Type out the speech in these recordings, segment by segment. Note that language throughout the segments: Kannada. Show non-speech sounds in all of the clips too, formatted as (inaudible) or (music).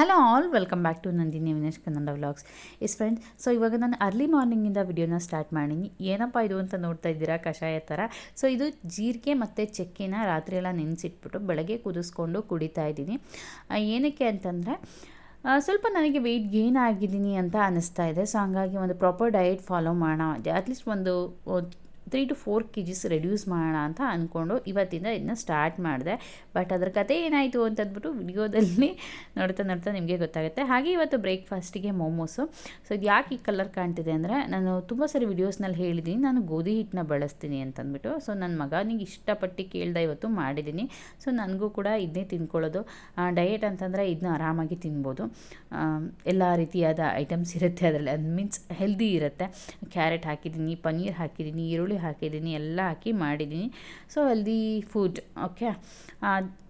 Hello all welcome back to Nandini Vinesh Kannada vlogs is friends so ಇವಾಗ ನಾನು ಅರ್ಲಿ ಮಾರ್ನಿಂಗಿಂದ ವಿಡಿಯೋನ ಸ್ಟಾರ್ಟ್ ಮಾಡೀನಿ. ಏನಪ್ಪ ಇದು ಅಂತ ನೋಡ್ತಾ ಇದ್ದೀರಾ? ಕಷಾಯ ಥರ ಸೊ ಇದು ಜೀರಿಗೆ ಮತ್ತು ಚಕ್ಕೆನ ರಾತ್ರಿ ಎಲ್ಲ ನೆನೆಸಿಟ್ಬಿಟ್ಟು ಬೆಳಗ್ಗೆ ಕುದಿಸ್ಕೊಂಡು ಕುಡಿತಾ ಇದ್ದೀನಿ. ಏನಕ್ಕೆ ಅಂತಂದರೆ ಸ್ವಲ್ಪ ನನಗೆ ವೆಯ್ಟ್ ಗೇನ್ ಆಗಿದ್ದೀನಿ ಅಂತ ಅನ್ನಿಸ್ತಾ ಇದೆ. ಸೊ ಹಾಗಾಗಿ ಒಂದು ಪ್ರಾಪರ್ ಡಯಟ್ ಫಾಲೋ ಮಾಡೋಣ. ಅಟ್ಲೀಸ್ಟ್ ಒಂದು three to four K Gs reduce ಮಾಡೋಣ ಅಂತ ಅಂದ್ಕೊಂಡು ಇವತ್ತಿಂದ ಇದನ್ನ ಸ್ಟಾರ್ಟ್ ಮಾಡಿದೆ. ಬಟ್ ಅದ್ರ ಕತೆ ಏನಾಯಿತು ಅಂತಂದ್ಬಿಟ್ಟು ವಿಡಿಯೋದಲ್ಲಿ (laughs) ನೋಡ್ತಾ ನೋಡ್ತಾ ನಿಮಗೆ ಗೊತ್ತಾಗುತ್ತೆ. ಹಾಗೆ ಇವತ್ತು ಬ್ರೇಕ್ಫಾಸ್ಟಿಗೆ ಮೋಮೋಸು ಸೊ ಇದು ಯಾಕೆ ಈ ಕಲರ್ ಕಾಣ್ತಿದೆ ಅಂದರೆ ನಾನು ತುಂಬ ಸರಿ ವಿಡಿಯೋಸ್ನಲ್ಲಿ ಹೇಳಿದ್ದೀನಿ ನಾನು ಗೋಧಿ ಹಿಟ್ಟನ್ನ ಬಳಸ್ತೀನಿ ಅಂತಂದ್ಬಿಟ್ಟು. ಸೊ ನನ್ನ ಮಗನಿಗೆ ಇಷ್ಟಪಟ್ಟು ಕೇಳ್ದೆ ಇವತ್ತು ಮಾಡಿದ್ದೀನಿ ಸೊ ನನಗೂ ಕೂಡ ಇದನ್ನೇ ತಿನ್ಕೊಳ್ಳೋದು. ಡಯೆಟ್ ಅಂತಂದರೆ ಇದನ್ನ ಆರಾಮಾಗಿ ತಿನ್ಬೋದು. ಎಲ್ಲ ರೀತಿಯಾದ ಐಟಮ್ಸ್ ಇರುತ್ತೆ ಅದರಲ್ಲಿ. ಅದು ಮೀನ್ಸ್ ಹೆಲ್ದಿ ಇರುತ್ತೆ. ಕ್ಯಾರೆಟ್ ಹಾಕಿದ್ದೀನಿ ಪನ್ನೀರ್ ಹಾಕಿದ್ದೀನಿ ಈರುಳ್ಳಿ ಹಾಕಿದ್ದೀನಿ, ಎಲ್ಲ ಹಾಕಿ ಮಾಡಿದ್ದೀನಿ. ಸೊ ಹೆಲ್ದಿ ಫುಡ್ ಓಕೆ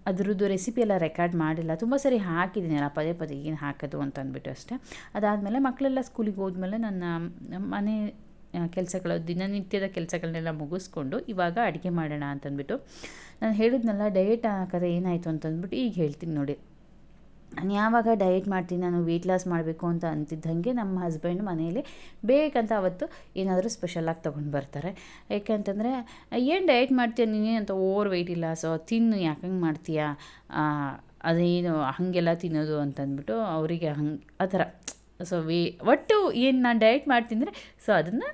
ಅದರದ್ದು ರೆಸಿಪಿ ಎಲ್ಲ ರೆಕಾರ್ಡ್ ಮಾಡಿಲ್ಲ. ತುಂಬ ಸರಿ ಹಾಕಿದ್ದೀನಿ, ಅಲ್ಲ, ಪದೇ ಪದೇ ಏನು ಹಾಕೋದು ಅಂತ ಅಂದ್ಬಿಟ್ಟು ಅಷ್ಟೇ. ಅದಾದಮೇಲೆ ಮಕ್ಕಳೆಲ್ಲ ಸ್ಕೂಲಿಗೆ ಹೋದ್ಮೇಲೆ ನನ್ನ ಮನೆ ಕೆಲಸಗಳು, ದಿನನಿತ್ಯದ ಕೆಲಸಗಳನ್ನೆಲ್ಲ ಮುಗಿಸ್ಕೊಂಡು ಇವಾಗ ಅಡುಗೆ ಮಾಡೋಣ ಅಂತಂದ್ಬಿಟ್ಟು ನಾನು ಹೇಳಿದ್ನಲ್ಲ ಡಯಟ್ ಹಾಕೋದು ಏನಾಯಿತು ಅಂತಂದ್ಬಿಟ್ಟು ಈಗ ಹೇಳ್ತೀನಿ ನೋಡಿ. ನಾನು ಯಾವಾಗ ಡಯಟ್ ಮಾಡ್ತೀನಿ, ನಾನು ವೆಯ್ಟ್ ಲಾಸ್ ಮಾಡಬೇಕು ಅಂತ ಅಂತಿದ್ದಂಗೆ ನಮ್ಮ ಹಸ್ಬೆಂಡ್ ಮನೆಯಲ್ಲಿ ಬೇಕಂತ ಅವತ್ತು ಏನಾದರೂ ಸ್ಪೆಷಲಾಗಿ ತೊಗೊಂಡು ಬರ್ತಾರೆ. ಯಾಕೆಂತಂದರೆ, ಏನು ಡಯಟ್ ಮಾಡ್ತೀಯ? ನೀನು ಅಂತ ಓವರ್ ವೆಯ್ಟ್ ಇಲ್ಲ ಸೊ ತಿನ್ನು, ಯಾಕೆ ಹಂಗೆ ಮಾಡ್ತೀಯಾ? ಅದೇನು ಹಾಗೆಲ್ಲ ತಿನ್ನೋದು ಅಂತಂದ್ಬಿಟ್ಟು ಅವರಿಗೆ ಹಂಗೆ, ಆ ಥರ. ಸೊ ವಿ ಒಟ್ಟು ಏನು ನಾನು ಡಯಟ್ ಮಾಡ್ತಿದ್ರೆ ಸೊ ಅದನ್ನು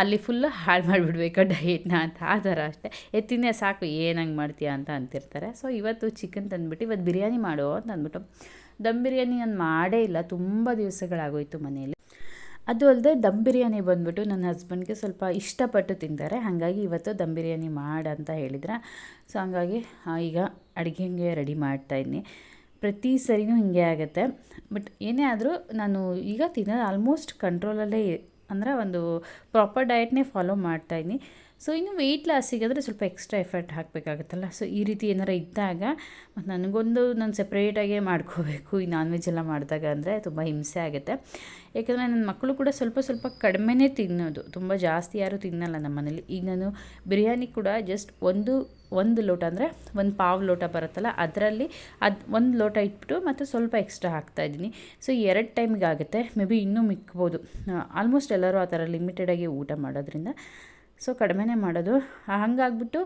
ಅಲ್ಲಿ ಫುಲ್ಲು ಹಾಳು ಮಾಡಿಬಿಡ್ಬೇಕು ಡಯಟ್ನ ಅಂತ. ಆ ಥರ ಅಷ್ಟೇ. ಎತ್ತಿನೇ ಸಾಕು ಏನಂಗೆ ಮಾಡ್ತೀಯಾ ಅಂತ ಅಂತಿರ್ತಾರೆ. ಸೊ ಇವತ್ತು ಚಿಕನ್ ತಂದುಬಿಟ್ಟು, ಇವತ್ತು ಬಿರಿಯಾನಿ ಮಾಡು ಅಂತ ಅಂದ್ಬಿಟ್ಟು, ದಮ್ ಬಿರಿಯಾನಿ ನಾನು ಮಾಡೇ ಇಲ್ಲ. ತುಂಬ ದಿವಸಗಳಾಗೋಯ್ತು ಮನೆಯಲ್ಲಿ. ಅದು ಅಲ್ಲದೆ ದಮ್ ಬಿರಿಯಾನಿ ಬಂದ್ಬಿಟ್ಟು ನನ್ನ ಹಸ್ಬೆಂಡ್ಗೆ ಸ್ವಲ್ಪ ಇಷ್ಟಪಟ್ಟು ತಿಂತಾರೆ. ಹಾಗಾಗಿ ಇವತ್ತು ದಮ್ ಬಿರಿಯಾನಿ ಮಾಡು ಅಂತ ಹೇಳಿದ್ರೆ. ಸೊ ಹಂಗಾಗಿ ಈಗ ಅಡುಗೆಗೆ ರೆಡಿ ಮಾಡ್ತಾಯಿದ್ದೀನಿ ಪ್ರತಿ ಸರಿನೂ ಹಿಂಗೆ ಆಗುತ್ತೆ. ಬಟ್ ಏನೇ ಆದರೂ ನಾನು ಈಗ ತಿನ್ನೋದು ಆಲ್ಮೋಸ್ಟ್ ಕಂಟ್ರೋಲಲ್ಲೇ ಅಂದರೆ ಒಂದು ಪ್ರಾಪರ್ ಡಯಟ್ನೇ ಫಾಲೋ ಮಾಡ್ತಾಯಿದ್ದೀನಿ ಸೊ ಇನ್ನು ವೆಯ್ಟ್ ಲಾಸಿಗಾದರೆ ಸ್ವಲ್ಪ ಎಕ್ಸ್ಟ್ರಾ ಎಫರ್ಟ್ ಹಾಕಬೇಕಾಗುತ್ತಲ್ಲ. ಸೊ ಈ ರೀತಿ ಏನಾರ ಇದ್ದಾಗ ಮತ್ತು ನನಗೊಂದು ನಾನು ಸಪ್ರೇಟಾಗೇ ಮಾಡ್ಕೋಬೇಕು. ಈ ನಾನ್ ವೆಜ್ ಎಲ್ಲ ಮಾಡಿದಾಗ ಅಂದರೆ ತುಂಬ ಹಿಂಸೆ ಆಗುತ್ತೆ. ಯಾಕಂದರೆ ನನ್ನ ಮಕ್ಕಳು ಕೂಡ ಸ್ವಲ್ಪ ಸ್ವಲ್ಪ ಕಡಿಮೆನೇ ತಿನ್ನೋದು. ತುಂಬ ಜಾಸ್ತಿ ಯಾರೂ ತಿನ್ನಲ್ಲ ನಮ್ಮ ಮನೇಲಿ. ಈಗ ನಾನು ಬಿರಿಯಾನಿ ಕೂಡ ಜಸ್ಟ್ ಒಂದು ಒಂದು ಲೋಟ ಅಂದರೆ ಒಂದು ಪಾವು ಲೋಟ ಬರುತ್ತಲ್ಲ, ಅದರಲ್ಲಿ ಅದು ಒಂದು ಲೋಟ ಇಟ್ಬಿಟ್ಟು ಮತ್ತು ಸ್ವಲ್ಪ ಎಕ್ಸ್ಟ್ರಾ ಹಾಕ್ತಾ ಇದ್ದೀನಿ. ಸೊ ಎರಡು ಟೈಮಿಗೆ ಆಗುತ್ತೆ. ಮೇ ಬಿ ಇನ್ನೂ ಮಿಕ್ಬೋದು. ಆಲ್ಮೋಸ್ಟ್ ಎಲ್ಲರೂ ಆ ಥರ ಲಿಮಿಟೆಡಾಗಿ ಊಟ ಮಾಡೋದ್ರಿಂದ. ಸೊ ಕಡಿಮೆನೇ ಮಾಡೋದು. ಹಾಗಾಗ್ಬಿಟ್ಟು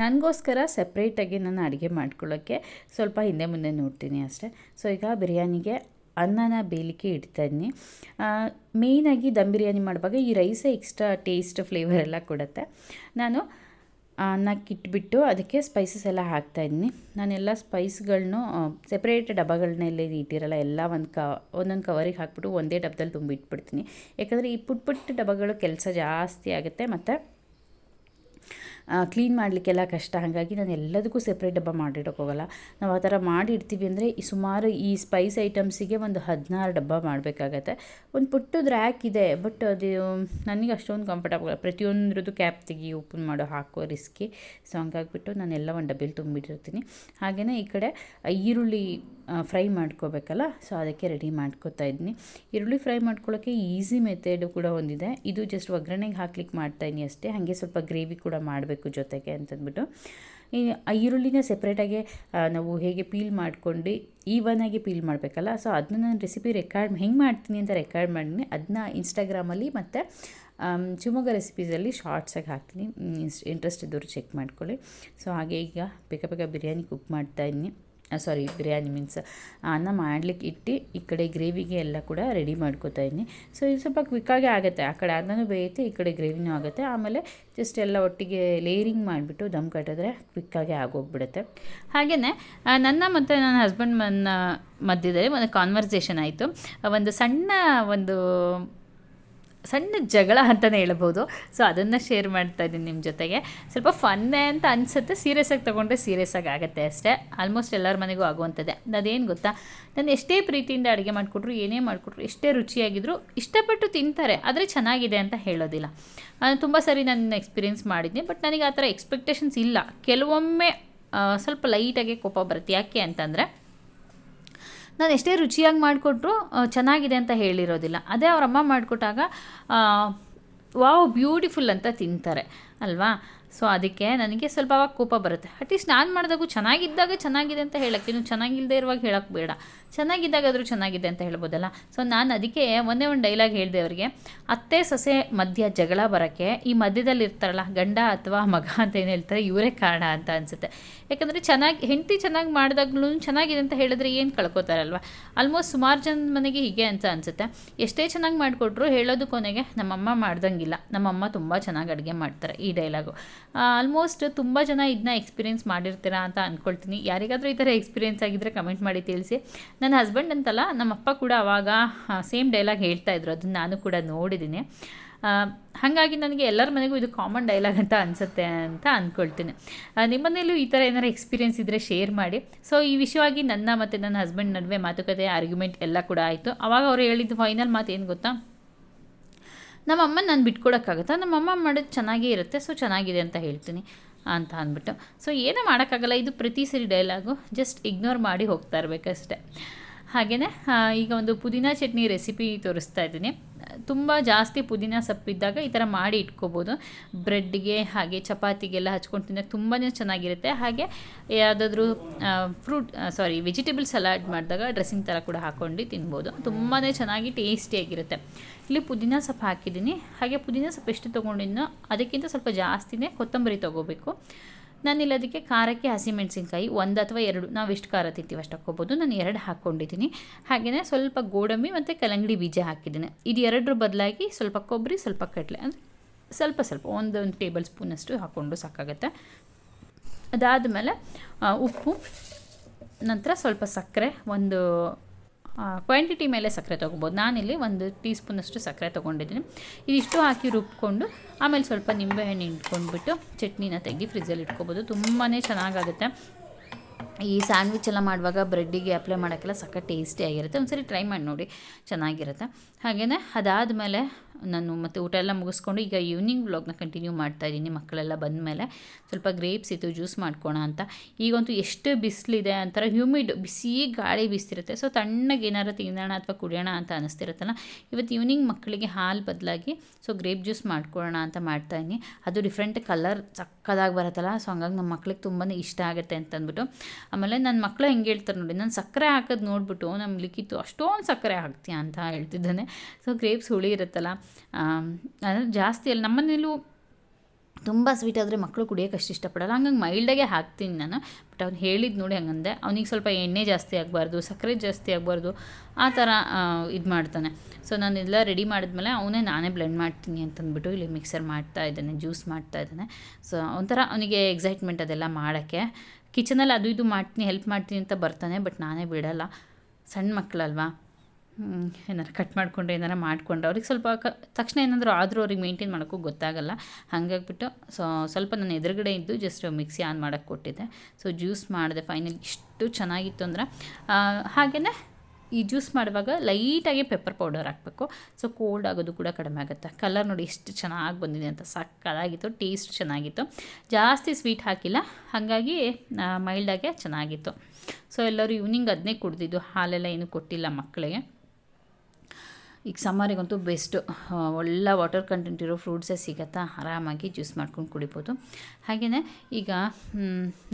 ನನಗೋಸ್ಕರ ಸಪ್ರೇಟಾಗಿ ನಾನು ಅಡುಗೆ ಮಾಡ್ಕೊಳ್ಳೋಕ್ಕೆ ಸ್ವಲ್ಪ ಹಿಂದೆ ಮುಂದೆ ನೋಡ್ತೀನಿ ಅಷ್ಟೇ. ಸೊ ಈಗ ಬಿರಿಯಾನಿಗೆ ಅನ್ನನ ಬೇಯಲಿಕ್ಕೆ ಇಡ್ತಾ ಇದ್ದೀನಿ ಮೇಯ್ನಾಗಿ ದಮ್ ಬಿರಿಯಾನಿ ಮಾಡುವಾಗ ಈ ರೈಸೇ ಎಕ್ಸ್ಟ್ರಾ ಟೇಸ್ಟ್ ಫ್ಲೇವರ್ ಎಲ್ಲ ಕೊಡುತ್ತೆ. ನಾನು ಅನ್ನಕ್ಕೆ ಇಟ್ಬಿಟ್ಟು ಅದಕ್ಕೆ ಸ್ಪೈಸಸ್ ಎಲ್ಲ ಹಾಕ್ತಾಯಿದ್ದೀನಿ ನಾನೆಲ್ಲ ಸ್ಪೈಸ್ಗಳನ್ನು ಸೆಪ್ರೇಟ್ ಡಬ್ಬಗಳನ್ನೆಲ್ಲ ಇಟ್ಟಿರಲ್ಲ, ಎಲ್ಲ ಒಂದು ಕ, ಒಂದೊಂದು ಕವರಿಗೆ ಹಾಕ್ಬಿಟ್ಟು ಒಂದೇ ಡಬ್ಬದಲ್ಲಿ ತುಂಬಿಟ್ಬಿಡ್ತೀನಿ. ಯಾಕಂದರೆ ಈ ಪುಟ್ ಪುಟ್ಟ ಡಬ್ಬಗಳು ಕೆಲಸ ಜಾಸ್ತಿ ಆಗುತ್ತೆ, ಮತ್ತು ಕ್ಲೀನ್ ಮಾಡಲಿಕ್ಕೆಲ್ಲ ಕಷ್ಟ. ಹಾಗಾಗಿ ನಾನು ಎಲ್ಲದಕ್ಕೂ ಸೆಪ್ರೇಟ್ ಡಬ್ಬ ಮಾಡಿಡೋಕ್ಕೋಗಲ್ಲ ನಾವು ಆ ಥರ ಮಾಡಿಡ್ತೀವಿ ಅಂದರೆ ಈ ಸುಮಾರು ಈ ಸ್ಪೈಸ್ ಐಟಮ್ಸಿಗೆ ಒಂದು ಹದಿನಾರು ಡಬ್ಬ ಮಾಡಬೇಕಾಗತ್ತೆ. ಒಂದು ಪುಟ್ಟದ ರ್ಯಾಕ್ ಇದೆ ಬಟ್ ಅದು ನನಗೆ ಅಷ್ಟೊಂದು ಕಂಫರ್ಟಬಲ್ ಪ್ರತಿಯೊಂದ್ರದ್ದು ಕ್ಯಾಪ್ ತೆಗಿ ಓಪನ್ ಮಾಡೋ ಹಾಕೋ ರಿಸ್ಕಿ ಸೊ ಹಂಗಾಗ್ಬಿಟ್ಟು ನಾನು ಎಲ್ಲ ಒಂದು ಡಬ್ಬಿಲಿ ತುಂಬಿಟ್ಟಿರ್ತೀನಿ. ಹಾಗೆಯೇ ಈ ಕಡೆ ಈರುಳ್ಳಿ ಫ್ರೈ ಮಾಡ್ಕೋಬೇಕಲ್ಲ? ಸೊ ಅದಕ್ಕೆ ರೆಡಿ ಮಾಡ್ಕೋತಾ ಇದ್ದೀನಿ. ಈರುಳ್ಳಿ ಫ್ರೈ ಮಾಡ್ಕೊಳ್ಳೋಕ್ಕೆ ಈಸಿ ಮೆಥಡು ಕೂಡ ಒಂದಿದೆ. ಇದು ಜಸ್ಟ್ ಒಗ್ಗರಣೆಗೆ ಹಾಕ್ಲಿಕ್ಕೆ ಮಾಡ್ತಾಯಿದ್ದೀನಿ ಅಷ್ಟೇ. ಹಾಗೆ ಸ್ವಲ್ಪ ಗ್ರೇವಿ ಕೂಡ ಮಾಡಬೇಕು ಜೊತೆಗೆ ಅಂತಂದ್ಬಿಟ್ಟು. ಈ ಈರುಳ್ಳಿನ ಸೆಪ್ರೇಟಾಗಿ ನಾವು ಹೇಗೆ ಪೀಲ್ ಮಾಡ್ಕೊಂಡು ಈವನಾಗಿ ಪೀಲ್ ಮಾಡಬೇಕಲ್ಲ? ಸೊ ಅದನ್ನ ನಾನು ರೆಸಿಪಿ ರೆಕಾರ್ಡ್ ಹೆಂಗೆ ಮಾಡ್ತೀನಿ ಅಂತ ರೆಕಾರ್ಡ್ ಮಾಡಿದ್ದೀನಿ ಅದನ್ನ ಇನ್ಸ್ಟಾಗ್ರಾಮಲ್ಲಿ ಮತ್ತು ಶಿವಮೊಗ್ಗ ರೆಸಿಪೀಸಲ್ಲಿ ಶಾರ್ಟ್ಸಾಗಿ ಹಾಕ್ತೀನಿ. ಇಂಟ್ರೆಸ್ಟ್ ಇದ್ದವರು ಚೆಕ್ ಮಾಡ್ಕೊಳ್ಳಿ. ಸೊ ಹಾಗೆ ಈಗ ಬೇಗ ಬೇಗ ಬಿರಿಯಾನಿ ಕುಕ್ ಮಾಡ್ತಾಯಿದ್ದೀನಿ ಸಾರಿ ಬಿರಿಯಾನಿ ಮೀನ್ಸ್ ಅನ್ನ ಮಾಡ್ಲಿಕ್ಕೆ ಇಟ್ಟು ಈ ಕಡೆ ಗ್ರೇವಿಗೆ ಎಲ್ಲ ಕೂಡ ರೆಡಿ ಮಾಡ್ಕೋತಾ ಇದ್ದೀನಿ ಸೊ ಇದು ಸ್ವಲ್ಪ ಕ್ವಿಕ್ಕಾಗಿ ಆಗುತ್ತೆ. ಆ ಕಡೆ ಅನ್ನನೂ ಬೇಯುತ್ತೆ, ಈ ಕಡೆ ಗ್ರೇವಿನೂ ಆಗುತ್ತೆ. ಆಮೇಲೆ ಜಸ್ಟ್ ಎಲ್ಲ ಒಟ್ಟಿಗೆ ಲೇಯರಿಂಗ್ ಮಾಡಿಬಿಟ್ಟು ದಮ್ ಕಟ್ಟಿದ್ರೆ ಕ್ವಿಕ್ಕಾಗಿ ಆಗೋಗ್ಬಿಡುತ್ತೆ. ಹಾಗೆಯೇ ನನ್ನ ಮತ್ತು ನನ್ನ ಹಸ್ಬೆಂಡ್ ನನ್ನ ಮಧ್ಯದಲ್ಲಿ ಒಂದು ಕಾನ್ವರ್ಸೇಷನ್ ಆಯಿತು. ಒಂದು ಸಣ್ಣ ಒಂದು ಸಣ್ಣ ಜಗಳ ಅಂತಲೇ ಹೇಳ್ಬೋದು. ಸೊ ಅದನ್ನು ಶೇರ್ ಮಾಡ್ತಾ ಇದ್ದೀನಿ ನಿಮ್ಮ ಜೊತೆಗೆ. ಸ್ವಲ್ಪ ಫನ್ನೇ ಅಂತ ಅನಿಸುತ್ತೆ. ಸೀರಿಯಸ್ಸಾಗಿ ತೊಗೊಂಡ್ರೆ ಸೀರಿಯಸ್ಸಾಗಿ ಆಗುತ್ತೆ ಅಷ್ಟೇ. ಆಲ್ಮೋಸ್ಟ್ ಎಲ್ಲರ ಮನೆಗೂ ಆಗುವಂಥದ್ದೇ. ಅದೇನು ಗೊತ್ತಾ? ನಾನು ಎಷ್ಟೇ ಪ್ರೀತಿಯಿಂದ ಅಡುಗೆ ಮಾಡಿಕೊಟ್ರು, ಏನೇ ಮಾಡಿಕೊಟ್ರು, ಎಷ್ಟೇ ರುಚಿಯಾಗಿದ್ದರೂ ಇಷ್ಟಪಟ್ಟು ತಿಂತಾರೆ. ಆದರೆ ಚೆನ್ನಾಗಿದೆ ಅಂತ ಹೇಳೋದಿಲ್ಲ. ನಾನು ತುಂಬ ಸರಿ ನನ್ನ ಎಕ್ಸ್ಪೀರಿಯೆನ್ಸ್ ಮಾಡಿದ್ದೀನಿ ಬಟ್ ನನಗೆ ಆ ಥರ ಎಕ್ಸ್ಪೆಕ್ಟೇಷನ್ಸ್ ಇಲ್ಲ. ಕೆಲವೊಮ್ಮೆ ಸ್ವಲ್ಪ ಲೈಟಾಗಿ ಕೋಪ ಬರುತ್ತೆ. ಯಾಕೆ ಅಂತಂದರೆ ನಾನು ಎಷ್ಟೇ ರುಚಿಯಾಗಿ ಮಾಡಿಕೊಟ್ರು ಚೆನ್ನಾಗಿದೆ ಅಂತ ಹೇಳಿರೋದಿಲ್ಲ. ಅದೇ ಅವರಮ್ಮ ಮಾಡಿಕೊಟ್ಟಾಗ ವಾವ್ ಬ್ಯೂಟಿಫುಲ್ ಅಂತ ತಿಂತಾರೆ. ಅಲ್ವಾ? ಸೊ ಅದಕ್ಕೆ ನನಗೆ ಸ್ವಲ್ಪ ಅವಾಗ ಕೋಪ ಬರುತ್ತೆ. ಅಟ್ಲೀಸ್ಟ್ ನಾನು ಮಾಡಿದಾಗೂ ಚೆನ್ನಾಗಿದ್ದಾಗ ಚೆನ್ನಾಗಿದೆ ಅಂತ ಹೇಳೋಕ್ಕೆ ನೀವು ಚೆನ್ನಾಗಿಲ್ಲದೆ ಇರುವಾಗ ಹೇಳೋಕ್ಕೆ ಬೇಡ. ಚೆನ್ನಾಗಿದ್ದಾಗಾದರೂ ಚೆನ್ನಾಗಿದೆ ಅಂತ ಹೇಳ್ಬೋದಲ್ಲ? ಸೊ ನಾನು ಅದಕ್ಕೆ ಒಂದೇ ಒಂದು ಡೈಲಾಗ್ ಹೇಳಿದೆ ಅವರಿಗೆ. ಅತ್ತೆ ಸೊಸೆ ಮಧ್ಯ ಜಗಳ ಬರೋಕ್ಕೆ ಈ ಮಧ್ಯದಲ್ಲಿ ಇರ್ತಾರಲ್ಲ, ಗಂಡ ಅಥವಾ ಮಗ ಅಂತ ಏನು ಹೇಳ್ತಾರೆ, ಇವರೇ ಕಾರಣ ಅಂತ ಅನಿಸುತ್ತೆ. ಯಾಕಂದರೆ ಚೆನ್ನಾಗಿ, ಹೆಂಡತಿ ಚೆನ್ನಾಗಿ ಮಾಡಿದಾಗ್ಲೂ ಚೆನ್ನಾಗಿದೆ ಅಂತ ಹೇಳಿದ್ರೆ ಏನು ಕಳ್ಕೊತಾರಲ್ವ? ಆಲ್ಮೋಸ್ಟ್ ಸುಮಾರು ಜನ ಮನೆಗೆ ಹೀಗೆ ಅಂತ ಅನಿಸುತ್ತೆ. ಎಷ್ಟೇ ಚೆನ್ನಾಗಿ ಮಾಡಿಕೊಟ್ರು ಹೇಳೋದು ಕೊನೆಗೆ ನಮ್ಮಮ್ಮ ಮಾಡ್ದಂಗಿಲ್ಲ. ನಮ್ಮಮ್ಮ ತುಂಬ ಚೆನ್ನಾಗಿ ಅಡುಗೆ ಮಾಡ್ತಾರೆ. ಡೈಲಾಗು. ಆಲ್ಮೋಸ್ಟ್ ತುಂಬ ಜನ ಇದನ್ನ ಎಕ್ಸ್ಪೀರಿಯೆನ್ಸ್ ಮಾಡಿರ್ತೀರಾ ಅಂತ ಅಂದ್ಕೊಳ್ತೀನಿ ಯಾರಿಗಾದರೂ ಈ ಥರ ಎಕ್ಸ್ಪೀರಿಯೆನ್ಸ್ ಆಗಿದ್ದರೆ ಕಮೆಂಟ್ ಮಾಡಿ ತಿಳಿಸಿ. ನನ್ನ ಹಸ್ಬೆಂಡ್ ಅಂತಲ್ಲ, ನಮ್ಮಪ್ಪ ಕೂಡ ಅವಾಗ ಸೇಮ್ ಡೈಲಾಗ್ ಹೇಳ್ತಾ ಇದ್ರು. ಅದನ್ನು ನಾನು ಕೂಡ ನೋಡಿದ್ದೀನಿ ಹಾಗಾಗಿ ನನಗೆ ಎಲ್ಲರ ಮನೆಗೂ ಇದು ಕಾಮನ್ ಡೈಲಾಗ್ ಅಂತ ಅನಿಸುತ್ತೆ ಅಂತ ಅಂದ್ಕೊಳ್ತೀನಿ ನಿಮ್ಮ ಮನೇಲೂ ಈ ಥರ ಏನಾರು ಎಕ್ಸ್ಪೀರಿಯೆನ್ಸ್ ಇದ್ದರೆ ಶೇರ್ ಮಾಡಿ. ಸೊ ಈ ವಿಷಯವಾಗಿ ನನ್ನ ಮತ್ತು ನನ್ನ ಹಸ್ಬೆಂಡ್ ನಡುವೆ ಮಾತುಕತೆ ಆರ್ಗ್ಯುಮೆಂಟ್ ಎಲ್ಲ ಕೂಡ ಆಯಿತು. ಅವಾಗ ಅವರು ಹೇಳಿದ್ದು ಫೈನಲ್ ಮಾತು ಏನು ಗೊತ್ತಾ? ನಮ್ಮಮ್ಮ ನಾನು ಬಿಟ್ಕೊಡೋಕ್ಕಾಗುತ್ತಾ? ನಮ್ಮಮ್ಮ ಮಾಡೋದು ಚೆನ್ನಾಗೇ ಇರುತ್ತೆ, ಸೊ ಚೆನ್ನಾಗಿದೆ ಅಂತ ಹೇಳ್ತೀನಿ ಅಂತ ಅಂದ್ಬಿಟ್ಟು. ಸೊ ಏನೂ ಮಾಡೋಕ್ಕಾಗಲ್ಲ, ಇದು ಪ್ರತಿ ಸರಿ ಡೈಲಾಗು ಜಸ್ಟ್ ಇಗ್ನೋರ್ ಮಾಡಿ ಹೋಗ್ತಾ ಇರಬೇಕಷ್ಟೆ. ಹಾಗೆಯೇ ಈಗ ಒಂದು ಪುದೀನ ಚಟ್ನಿ ರೆಸಿಪಿ ತೋರಿಸ್ತಾ ಇದ್ದೀನಿ. ತುಂಬ ಜಾಸ್ತಿ ಪುದೀನ ಸೊಪ್ಪಿದ್ದಾಗ ಈ ಥರ ಮಾಡಿ ಇಟ್ಕೋಬೋದು. ಬ್ರೆಡ್ಗೆ ಹಾಗೆ ಚಪಾತಿಗೆಲ್ಲ ಹಚ್ಕೊಂಡು ತಿನ್ನೋಕೆ ತುಂಬಾ ಚೆನ್ನಾಗಿರುತ್ತೆ. ಹಾಗೆ ಯಾವುದಾದ್ರೂ ಫ್ರೂಟ್ ಸಾರಿ ವೆಜಿಟೇಬಲ್ ಸಲಾಡ್ ಮಾಡಿದಾಗ ಡ್ರೆಸ್ಸಿಂಗ್ ಥರ ಕೂಡ ಹಾಕ್ಕೊಂಡು ತಿನ್ಬೋದು. ತುಂಬಾ ಚೆನ್ನಾಗಿ ಟೇಸ್ಟಿಯಾಗಿರುತ್ತೆ ಇಲ್ಲಿ ಪುದೀನ ಸೊಪ್ಪು ಹಾಕಿದ್ದೀನಿ. ಹಾಗೆ ಪುದೀನ ಸೊಪ್ಪು ಎಷ್ಟು ತೊಗೊಂಡಿದ್ನೋ ಅದಕ್ಕಿಂತ ಸ್ವಲ್ಪ ಜಾಸ್ತಿನೇ ಕೊತ್ತಂಬರಿ ತೊಗೋಬೇಕು. ನಾನಿಲ್ಲಿ ಅದಕ್ಕೆ ಖಾರಕ್ಕೆ ಹಸಿಮೆಣಸಿನ್ಕಾಯಿ ಒಂದು ಅಥವಾ ಎರಡು. ನಾವು ಎಷ್ಟು ಖಾರ ತಿಂತೀವಿ ಅಷ್ಟು, ಹಾಕ್ಕೋಬೋದು. ನಾನು ಎರಡು ಹಾಕ್ಕೊಂಡಿದ್ದೀನಿ. ಹಾಗೆಯೇ ಸ್ವಲ್ಪ ಗೋಡಂಬಿ ಮತ್ತು ಕಲ್ಲಂಗಡಿ ಬೀಜ ಹಾಕಿದ್ದೀನಿ. ಇದು ಎರಡರ ಬದಲಾಗಿ ಸ್ವಲ್ಪ ಕೊಬ್ಬರಿ ಸ್ವಲ್ಪ ಕಡಲೆ, ಅಂದರೆ ಸ್ವಲ್ಪ ಸ್ವಲ್ಪ ಒಂದೊಂದು ಟೇಬಲ್ ಸ್ಪೂನಷ್ಟು ಹಾಕ್ಕೊಂಡು ಸಾಕಾಗುತ್ತೆ. ಅದಾದಮೇಲೆ ಉಪ್ಪು, ನಂತರ ಸ್ವಲ್ಪ ಸಕ್ಕರೆ, ಒಂದು ಕ್ವಾಂಟಿಟಿ ಮೇಲೆ ಸಕ್ಕರೆ ತೊಗೋಬೋದು. ನಾನಿಲ್ಲಿ ಒಂದು ಟೀ ಸ್ಪೂನಷ್ಟು ಸಕ್ಕರೆ ತೊಗೊಂಡಿದ್ದೀನಿ. ಇದಿಷ್ಟು ಹಾಕಿ ರುಬ್ಕೊಂಡು, ಆಮೇಲೆ ಸ್ವಲ್ಪ ನಿಂಬೆಹಣ್ಣು ಇಟ್ಕೊಂಡ್ಬಿಟ್ಟು ಚಟ್ನಿನ ತೆಗ್ದು ಫ್ರಿಜ್ಜಲ್ಲಿ ಇಟ್ಕೊಬೋದು. ತುಂಬಾ ಚೆನ್ನಾಗಾಗುತ್ತೆ. ಈ ಸ್ಯಾಂಡ್ವಿಚ್ ಎಲ್ಲ ಮಾಡುವಾಗ ಬ್ರೆಡ್ಡಿಗೆ ಅಪ್ಲೈ ಮಾಡೋಕ್ಕೆಲ್ಲ ಸಕ್ಕ ಟೇಸ್ಟಿ ಆಗಿರುತ್ತೆ. ಒಂದ್ಸರಿ ಟ್ರೈ ಮಾಡಿ ನೋಡಿ, ಚೆನ್ನಾಗಿರುತ್ತೆ. ಹಾಗೆಯೇ ಅದಾದಮೇಲೆ ನಾನು ಮತ್ತು ಊಟ ಎಲ್ಲ ಮುಗಿಸ್ಕೊಂಡು ಈಗ ಈವ್ನಿಂಗ್ ವ್ಲಾಗ್ನ ಕಂಟಿನ್ಯೂ ಮಾಡ್ತಾ ಇದ್ದೀನಿ. ಮಕ್ಕಳೆಲ್ಲ ಬಂದಮೇಲೆ ಸ್ವಲ್ಪ ಗ್ರೇಪ್ಸ್ ಇತ್ತು ಜ್ಯೂಸ್ ಮಾಡ್ಕೋಣ ಅಂತ. ಈಗಂತೂ ಎಷ್ಟು ಬಿಸಿಲಿದೆ ಒಂಥರ ಹ್ಯೂಮಿಡ್ ಬಿಸಿ ಗಾಳಿ ಬೀಸ್ತಿರುತ್ತೆ. ಸೊ ತಣ್ಣಗೆ ಏನಾರು ತಿನ್ನೋಣ ಅಥವಾ ಕುಡಿಯೋಣ ಅಂತ ಅನಿಸ್ತಿರುತ್ತಲ್ಲ. ಇವತ್ತು ಈವ್ನಿಂಗ್ ಮಕ್ಕಳಿಗೆ ಹಾಲು ಬದಲಾಗಿ ಸೊ ಗ್ರೇಪ್ ಜ್ಯೂಸ್ ಮಾಡ್ಕೊಳ್ಳೋಣ ಅಂತ ಮಾಡ್ತಾಯಿದ್ದೀನಿ ಅದು ಡಿಫ್ರೆಂಟ್ ಕಲರ್ ಸಕ್ಕದಾಗಿ ಬರುತ್ತಲ್ಲ. ಸೊ ಹಂಗಾಗಿ ನಮ್ಮ ಮಕ್ಳಿಗೆ ತುಂಬಾ ಇಷ್ಟ ಆಗುತ್ತೆ ಅಂತ ಅಂದ್ಬಿಟ್ಟು ಆಮೇಲೆ ನನ್ನ ಮಕ್ಕಳು ಹೆಂಗೆ ಹೇಳ್ತಾರೆ ನೋಡಿ, ನಾನು ಸಕ್ಕರೆ ಹಾಕೋದು ನೋಡ್ಬಿಟ್ಟು ನಮ್ಮ ಲಿಖಿತು ಅಷ್ಟೊಂದು ಸಕ್ಕರೆ ಹಾಕ್ತೀಯ ಅಂತ ಹೇಳ್ತಿದ್ದಾನೆ. ಸೊ ಗ್ರೇಪ್ಸ್ ಹುಳಿ ಇರುತ್ತಲ್ಲ ಅಂದರೆ ಜಾಸ್ತಿ ಅಲ್ಲಿ, ನಮ್ಮನೇಲೂ ತುಂಬ ಸ್ವೀಟ್ ಆದರೆ ಮಕ್ಕಳು ಕುಡಿಯೋಕೆ ಅಷ್ಟು ಇಷ್ಟಪಡಲ್ಲ. ಹಂಗಾಗಿ ಮೈಲ್ಡಾಗೆ ಹಾಕ್ತೀನಿ ನಾನು ಬಟ್ ಅವ್ನು ಹೇಳಿದ್ದು ನೋಡಿ ಹಂಗಂದೆ ಅವನಿಗೆ ಸ್ವಲ್ಪ ಎಣ್ಣೆ ಜಾಸ್ತಿ ಆಗಬಾರ್ದು, ಸಕ್ಕರೆ ಜಾಸ್ತಿ ಆಗಬಾರ್ದು, ಆ ಥರ ಇದು ಮಾಡ್ತಾನೆ. ಸೊ ನಾನು ಎಲ್ಲ ರೆಡಿ ಮಾಡಿದ್ಮೇಲೆ ಅವನೇ ನಾನೇ ಬ್ಲೆಂಡ್ ಮಾಡ್ತೀನಿ ಅಂತಂದ್ಬಿಟ್ಟು ಇಲ್ಲಿ ಮಿಕ್ಸರ್ ಮಾಡ್ತಾ ಇದ್ದಾನೆ ಜ್ಯೂಸ್ ಮಾಡ್ತಾ ಇದ್ದಾನೆ. ಸೊ ಒಂಥರ ಅವನಿಗೆ ಎಕ್ಸೈಟ್ಮೆಂಟ್ ಅದೆಲ್ಲ ಮಾಡೋಕ್ಕೆ. ಕಿಚನಲ್ಲಿ ಅದು ಇದು ಮಾಡ್ತೀನಿ ಹೆಲ್ಪ್ ಮಾಡ್ತೀನಿ ಅಂತ ಬರ್ತಾನೆ ಬಟ್ ನಾನೇ ಬಿಡಲ್ಲ. ಸಣ್ಣ ಮಕ್ಕಳಲ್ವಾ? ಏನಾರು ಕಟ್ ಮಾಡಿಕೊಂಡು ಏನಾರು ಮಾಡಿಕೊಂಡು ಅವ್ರಿಗೆ ಸ್ವಲ್ಪ ಕ, ತಕ್ಷಣ ಏನಾದರೂ ಆದರೂ ಅವ್ರಿಗೆ ಮೇಂಟೈನ್ ಮಾಡೋಕ್ಕೂ ಗೊತ್ತಾಗಲ್ಲ. ಹಾಗಾಗ್ಬಿಟ್ಟು ಸೊ, ಸ್ವಲ್ಪ ನಾನು ಎದುರುಗಡೆ ಇದ್ದು ಜಸ್ಟ್ ಮಿಕ್ಸಿ ಆನ್ ಮಾಡೋಕ್ಕೆ ಕೊಟ್ಟಿದ್ದೆ. ಸೊ ಜ್ಯೂಸ್ ಮಾಡಿದೆ ಫೈನಲ್ ಇಷ್ಟು ಚೆನ್ನಾಗಿತ್ತು ಅಂದ್ರೆ ಹಾಗೆಯೇ ಈ ಜ್ಯೂಸ್ ಮಾಡುವಾಗ ಲೈಟಾಗಿ ಪೆಪ್ಪರ್ ಪೌಡರ್ ಹಾಕಬೇಕು. ಸೊ ಕೋಲ್ಡ್ ಆಗೋದು ಕೂಡ ಕಡಿಮೆ ಆಗುತ್ತೆ. ಕಲರ್ ನೋಡಿ ಎಷ್ಟು ಚೆನ್ನಾಗಿ ಬಂದಿದೆ ಅಂತ. ಸಕ್ಕದಾಗಿತ್ತು ಟೇಸ್ಟ್ ಚೆನ್ನಾಗಿತ್ತು. ಜಾಸ್ತಿ ಸ್ವೀಟ್ ಹಾಕಿಲ್ಲ. ಹಾಗಾಗಿ ಮೈಲ್ಡಾಗೆ ಚೆನ್ನಾಗಿತ್ತು. ಸೊ ಎಲ್ಲರೂ ಈವ್ನಿಂಗ್ ಅದನ್ನೇ ಕುಡ್ದಿದ್ದು. ಹಾಲೆಲ್ಲ ಏನು ಕೊಟ್ಟಿಲ್ಲ ಮಕ್ಕಳಿಗೆ. ಈಗ ಸಮ್ಮರಿಗಂತೂ ಬೆಸ್ಟು. ಒಳ್ಳೆ ವಾಟರ್ ಕಂಟೆಂಟ್ ಇರೋ ಫ್ರೂಟ್ಸೇ ಸಿಗತ್ತಾ? ಆರಾಮಾಗಿ ಜ್ಯೂಸ್ ಮಾಡ್ಕೊಂಡು ಕುಡಿಬೋದು. ಹಾಗೆಯೇ ಈಗ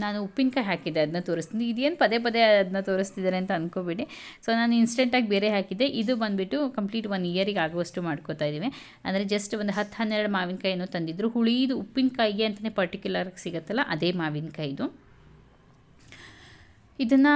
ನಾನು ಉಪ್ಪಿನಕಾಯಿ ಹಾಕಿದ್ದೆ ಅದನ್ನ ತೋರಿಸ್ತೀನಿ. ಇದೇನು ಪದೇ ಪದೇ ಅದನ್ನ ತೋರಿಸ್ತಿದ್ದಾರೆ ಅಂತ ಅಂದ್ಕೋಬೇಡಿ ಸೊ ನಾನು ಇನ್ಸ್ಟೆಂಟಾಗಿ ಬೇರೆ ಹಾಕಿದ್ದೆ. ಇದು ಬಂದುಬಿಟ್ಟು ಕಂಪ್ಲೀಟ್ ಒನ್ ಇಯರಿಗೆ ಆಗುವಷ್ಟು ಮಾಡ್ಕೋತಾ ಇದ್ದೀವಿ. ಅಂದರೆ ಜಸ್ಟ್ ಒಂದು ಹತ್ತು ಹನ್ನೆರಡು ಮಾವಿನಕಾಯಿನೂ ತಂದಿದ್ದರು ಹುಳಿದು ಉಪ್ಪಿನಕಾಯಿಗೆ ಅಂತಲೇ ಪರ್ಟಿಕ್ಯುಲರ್ ಸಿಗುತ್ತಲ್ಲ, ಅದೇ ಮಾವಿನಕಾಯಿದು. ಇದನ್ನು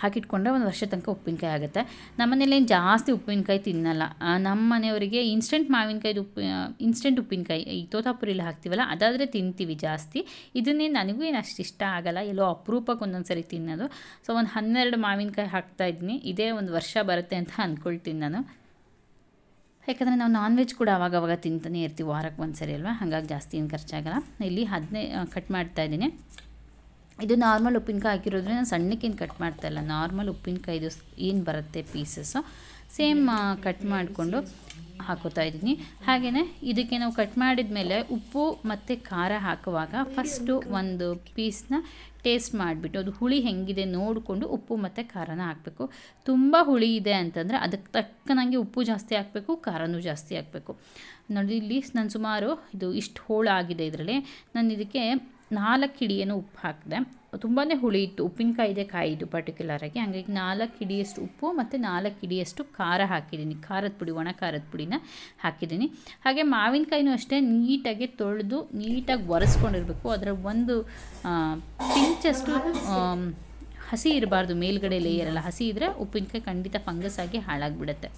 ಹಾಕಿಟ್ಕೊಂಡ್ರೆ ಒಂದು ವರ್ಷ ತನಕ ಉಪ್ಪಿನಕಾಯಿ ಆಗುತ್ತೆ. ನಮ್ಮನೇಲಿ ಏನು ಜಾಸ್ತಿ ಉಪ್ಪಿನಕಾಯಿ ತಿನ್ನಲ್ಲ. ನಮ್ಮ ಮನೆಯವರಿಗೆ ಇನ್ಸ್ಟೆಂಟ್ ಮಾವಿನಕಾಯಿ ಉಪ್ಪು ಇನ್ಸ್ಟೆಂಟ್ ಉಪ್ಪಿನಕಾಯಿ, ಈ ತೋತಾಪುರಿಲಿ ಹಾಕ್ತೀವಲ್ಲ, ಅದಾದರೆ ತಿಂತೀವಿ ಜಾಸ್ತಿ. ಇದನ್ನೇ ನನಗೂ ಏನು ಅಷ್ಟು ಇಷ್ಟ ಆಗಲ್ಲ, ಎಲ್ಲೋ ಅಪರೂಪಕ್ಕೆ ಒಂದೊಂದು ಸರಿ ತಿನ್ನೋದು. ಸೊ ಒಂದು ಹನ್ನೆರಡು ಮಾವಿನಕಾಯಿ ಹಾಕ್ತಾ ಇದ್ದೀನಿ ಇದೇ ಒಂದು ವರ್ಷ ಬರುತ್ತೆ ಅಂತ ಅಂದ್ಕೊಳ್ತೀನಿ ನಾನು. ಯಾಕಂದರೆ ನಾವು ನಾನ್ ವೆಜ್ ಕೂಡ ಅವಾಗವಾಗ ತಿಂತಾನೆ ಇರ್ತೀವಿ ವಾರಕ್ಕೆ ಒಂದು ಸರಿ ಅಲ್ವಾ? ಹಾಗಾಗಿ ಜಾಸ್ತಿ ಏನು ಖರ್ಚಾಗಲ್ಲ. ಇಲ್ಲಿ ಹದಿನೈ ಕಟ್ ಮಾಡ್ತಾ ಇದ್ದೀನಿ. ಇದು ನಾರ್ಮಲ್ ಉಪ್ಪಿನಕಾಯಿ ಹಾಕಿರೋದ್ರೆ ನಾನು ಸಣ್ಣಕ್ಕೇನು ಕಟ್ ಮಾಡ್ತಾ ಇಲ್ಲ. ನಾರ್ಮಲ್ ಉಪ್ಪಿನಕಾಯಿದು ಏನು ಬರುತ್ತೆ ಪೀಸಸ್ಸು ಸೇಮ್ ಕಟ್ ಮಾಡಿಕೊಂಡು ಹಾಕೋತಾ ಇದ್ದೀನಿ. ಹಾಗೆಯೇ ಇದಕ್ಕೆ ನಾವು ಕಟ್ ಮಾಡಿದ ಮೇಲೆ ಉಪ್ಪು ಮತ್ತು ಖಾರ ಹಾಕುವಾಗ ಫಸ್ಟು ಒಂದು ಪೀಸ್ನ ಟೇಸ್ಟ್ ಮಾಡಿಬಿಟ್ಟು ಅದು ಹುಳಿ ಹೆಂಗಿದೆ ನೋಡಿಕೊಂಡು ಉಪ್ಪು ಮತ್ತು ಖಾರನ ಹಾಕಬೇಕು. ತುಂಬ ಹುಳಿ ಇದೆ ಅಂತಂದರೆ ಅದಕ್ಕೆ ತಕ್ಕನಂಗೆ ಉಪ್ಪು ಜಾಸ್ತಿ ಹಾಕಬೇಕು, ಖಾರನೂ ಜಾಸ್ತಿ ಹಾಕಬೇಕು. ನೋಡಿ, ಇಲ್ಲಿ ನಾನು ಸುಮಾರು ಇದು ಇಷ್ಟು ಹೋಳಾಗಿದೆ ಇದರಲ್ಲಿ. ನಾನು ಇದಕ್ಕೆ ನಾಲ್ಕು ಹಿಡಿಯನ್ನು ಉಪ್ಪು ಹಾಕಿದೆ ತುಂಬಾ ಹುಳಿ ಇತ್ತು ಉಪ್ಪಿನಕಾಯಿ ಇದೆ ಕಾಯಿ ಇದು ಪರ್ಟಿಕ್ಯುಲರಾಗಿ ಹಾಗಾಗಿ ನಾಲ್ಕು ಹಿಡಿಯಷ್ಟು ಉಪ್ಪು ಮತ್ತು ನಾಲ್ಕು ಹಿಡಿಯಷ್ಟು ಖಾರ ಹಾಕಿದ್ದೀನಿ. ಖಾರದ ಪುಡಿ, ಒಣ ಖಾರದ ಪುಡಿನ ಹಾಕಿದ್ದೀನಿ. ಹಾಗೆ ಮಾವಿನಕಾಯಿನೂ ಅಷ್ಟೇ ನೀಟಾಗಿ ತೊಳೆದು ನೀಟಾಗಿ ಒರೆಸ್ಕೊಂಡಿರಬೇಕು. ಅದರ ಒಂದು ಪಿಂಚಷ್ಟು ಹಸಿ ಇರಬಾರ್ದು. ಮೇಲ್ಗಡೆ ಲೇಯರ್ ಎಲ್ಲ ಹಸಿ ಇದ್ದರೆ ಉಪ್ಪಿನಕಾಯಿ ಖಂಡಿತ ಫಂಗಸ್ ಆಗಿ ಹಾಳಾಗಿಬಿಡುತ್ತೆ.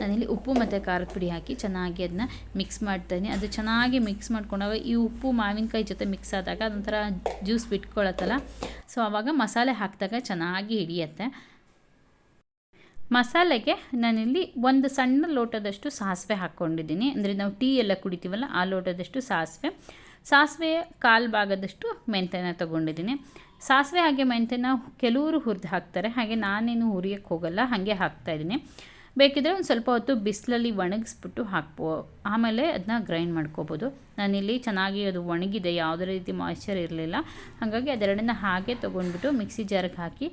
ನಾನಿಲ್ಲಿ ಉಪ್ಪು ಮತ್ತು ಖಾರದ ಪುಡಿ ಹಾಕಿ ಚೆನ್ನಾಗಿ ಅದನ್ನ ಮಿಕ್ಸ್ ಮಾಡ್ತಾಯಿದ್ದೀನಿ ಅದು ಚೆನ್ನಾಗಿ ಮಿಕ್ಸ್ ಮಾಡ್ಕೊಂಡಾಗ ಈ ಉಪ್ಪು ಮಾವಿನಕಾಯಿ ಜೊತೆ ಮಿಕ್ಸ್ ಆದಾಗ ಅದೊಂಥರ ಜ್ಯೂಸ್ ಬಿಟ್ಕೊಳತ್ತಲ್ಲ? ಸೊ ಆವಾಗ ಮಸಾಲೆ ಹಾಕಿದಾಗ ಚೆನ್ನಾಗಿ ಹಿಡಿಯತ್ತೆ. ಮಸಾಲೆಗೆ ನಾನಿಲ್ಲಿ ಒಂದು ಸಣ್ಣ ಲೋಟದಷ್ಟು ಸಾಸಿವೆ ಹಾಕ್ಕೊಂಡಿದ್ದೀನಿ. ಅಂದರೆ ನಾವು ಟೀ ಎಲ್ಲ ಕುಡಿತೀವಲ್ಲ, ಆ ಲೋಟದಷ್ಟು ಸಾಸಿವೆ. ಸಾಸಿವೆ ಕಾಲು ಭಾಗದಷ್ಟು ಮೆಂತ್ಯನ ತೊಗೊಂಡಿದ್ದೀನಿ. ಸಾಸಿವೆ ಹಾಗೆ ಮೆಂತ್ಯನ ಕೆಲವರು ಹುರಿದು ಹಾಕ್ತಾರೆ. ಹಾಗೆ ನಾನೇನು ಹುರಿಯೋಕ್ಕೆ ಹೋಗಲ್ಲ, ಹಾಗೆ ಹಾಕ್ತಾಯಿದ್ದೀನಿ ಬೇಕಿದ್ರೆ ಒಂದು ಸ್ವಲ್ಪ ಹೊತ್ತು ಬಿಸಿಲಲ್ಲಿ ಒಣಗಿಸ್ಬಿಟ್ಟು ಹಾಕ್ಬೋ ಆಮೇಲೆ ಅದನ್ನ ಗ್ರೈಂಡ್ ಮಾಡ್ಕೋಬೋದು. ನಾನಿಲ್ಲಿ ಚೆನ್ನಾಗಿ ಅದು ಒಣಗಿದೆ, ಯಾವುದೇ ರೀತಿ ಮಾಯ್ಶ್ಚರ್ ಇರಲಿಲ್ಲ. ಹಾಗಾಗಿ ಅದೆರಡನ್ನ ಹಾಗೆ ತೊಗೊಂಡ್ಬಿಟ್ಟು ಮಿಕ್ಸಿ ಜಾರಿಗೆ ಹಾಕಿ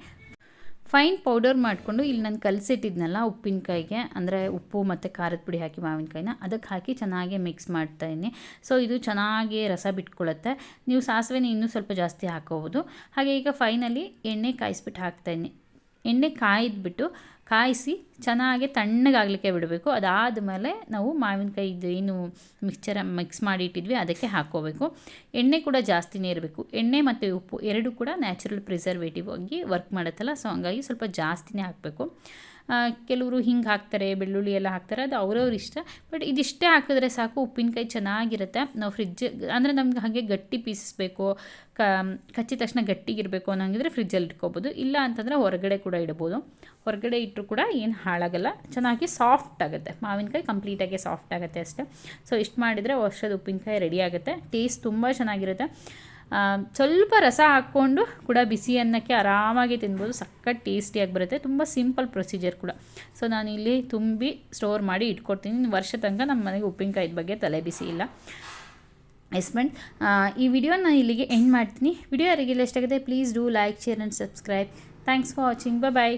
ಫೈನ್ ಪೌಡರ್ ಮಾಡಿಕೊಂಡು ಇಲ್ಲಿ ನಾನು ಕಲಸಿಟ್ಟಿದ್ನಲ್ಲ ಉಪ್ಪಿನಕಾಯಿಗೆ, ಅಂದರೆ ಉಪ್ಪು ಮತ್ತು ಖಾರದ ಪುಡಿ ಹಾಕಿ ಮಾವಿನಕಾಯಿನ, ಅದಕ್ಕೆ ಹಾಕಿ ಚೆನ್ನಾಗಿ ಮಿಕ್ಸ್ ಮಾಡ್ತಾಯಿದ್ದೀನಿ ಸೊ ಇದು ಚೆನ್ನಾಗಿ ರಸ ಬಿಟ್ಕೊಳ್ಳುತ್ತೆ ನೀವು ಸಾಸಿವೆನ ಇನ್ನೂ ಸ್ವಲ್ಪ ಜಾಸ್ತಿ ಹಾಕೋಬೋದು. ಹಾಗೆ ಈಗ ಫೈನಲಿ ಎಣ್ಣೆ ಕಾಯಿಸ್ಬಿಟ್ಟು ಹಾಕ್ತಾಯಿದ್ದೀನಿ ಎಣ್ಣೆ ಕಾಯಿದ್ಬಿಟ್ಟು ಕಾಯಿಸಿ ಚೆನ್ನಾಗಿ ತಣ್ಣಗಾಗಲಿಕ್ಕೆ ಬಿಡಬೇಕು. ಅದಾದಮೇಲೆ ನಾವು ಮಾವಿನಕಾಯಿದು ಏನು ಮಿಕ್ಚರ್ ಮಿಕ್ಸ್ ಮಾಡಿ ಇಟ್ಟಿದ್ವಿ, ಅದಕ್ಕೆ ಹಾಕ್ಕೋಬೇಕು. ಎಣ್ಣೆ ಕೂಡ ಜಾಸ್ತಿನೇ ಇರಬೇಕು. ಎಣ್ಣೆ ಮತ್ತು ಉಪ್ಪು ಎರಡು ಕೂಡ ನ್ಯಾಚುರಲ್ ಪ್ರಿಸರ್ವೇಟಿವ್ ಆಗಿ ವರ್ಕ್ ಮಾಡುತ್ತಲ್ಲ ಸೊ ಹಂಗಾಗಿ ಸ್ವಲ್ಪ ಜಾಸ್ತಿನೇ ಹಾಕಬೇಕು. ಕೆಲವರು ಹಿಂಗೆ ಹಾಕ್ತಾರೆ, ಬೆಳ್ಳುಳ್ಳಿ ಎಲ್ಲ ಹಾಕ್ತಾರೆ, ಅದು ಅವ್ರವ್ರ ಇಷ್ಟ. ಬಟ್ ಇದಿಷ್ಟೇ ಹಾಕಿದ್ರೆ ಸಾಕು, ಉಪ್ಪಿನಕಾಯಿ ಚೆನ್ನಾಗಿರುತ್ತೆ. ನಾವು ಫ್ರಿಜ್ ಅಂದರೆ ನಮ್ಗೆ ಹಾಗೆ ಗಟ್ಟಿ ಪೀಸಸ್ ಬೇಕು, ಕ, ಕಚ್ಚಿದ ತಕ್ಷಣ ಗಟ್ಟಿಗಿರಬೇಕು ಅನ್ನೋಂಗಿದ್ರೆ ಫ್ರಿಜ್ಜಲ್ಲಿ ಇಟ್ಕೋಬೋದು. ಇಲ್ಲ ಅಂತಂದರೆ ಹೊರಗಡೆ ಕೂಡ ಇಡ್ಬೋದು. ಹೊರಗಡೆ ಇಟ್ಟರು ಕೂಡ ಏನು ಹಾಳಾಗಲ್ಲ. ಚೆನ್ನಾಗಿ ಸಾಫ್ಟ್ ಆಗುತ್ತೆ. ಮಾವಿನಕಾಯಿ ಕಂಪ್ಲೀಟಾಗಿ ಸಾಫ್ಟ್ ಆಗುತ್ತೆ ಅಷ್ಟೇ. ಸೊ ಇಷ್ಟು ಮಾಡಿದರೆ ವರ್ಷದ ಉಪ್ಪಿನಕಾಯಿ ರೆಡಿ ಆಗುತ್ತೆ. ಟೇಸ್ಟ್ ತುಂಬ ಚೆನ್ನಾಗಿರುತ್ತೆ. ಸ್ವಲ್ಪ ರಸ ಹಾಕ್ಕೊಂಡು ಕೂಡ ಬಿಸಿ ಅನ್ನಕ್ಕೆ ಆರಾಮಾಗಿ ತಿನ್ಬೋದು. ಸಖತ್ ಟೇಸ್ಟಿಯಾಗಿ ಬರುತ್ತೆ. ತುಂಬ ಸಿಂಪಲ್ ಪ್ರೊಸೀಜರ್ ಕೂಡ. ಸೊ ನಾನು ಇಲ್ಲಿ ತುಂಬಿ ಸ್ಟೋರ್ ಮಾಡಿ ಇಟ್ಕೊಡ್ತೀನಿ. ವರ್ಷ ತನಕ ನಮ್ಮ ಮನೆಗೆ ಉಪ್ಪಿನಕಾಯಿದ ಬಗ್ಗೆ ತಲೆ ಬಿಸಿ ಇಲ್ಲ. ಎಸ್ ಫ್ರೆಂಡ್ ಈ ವಿಡಿಯೋ ನಾನು ಇಲ್ಲಿಗೆ ಎಂಡ್ ಮಾಡ್ತೀನಿ. ವಿಡಿಯೋ ಯಾರಿಗೆಲ್ಲ ಎಷ್ಟಾಗುತ್ತೆ please do like share and subscribe thanks for watching bye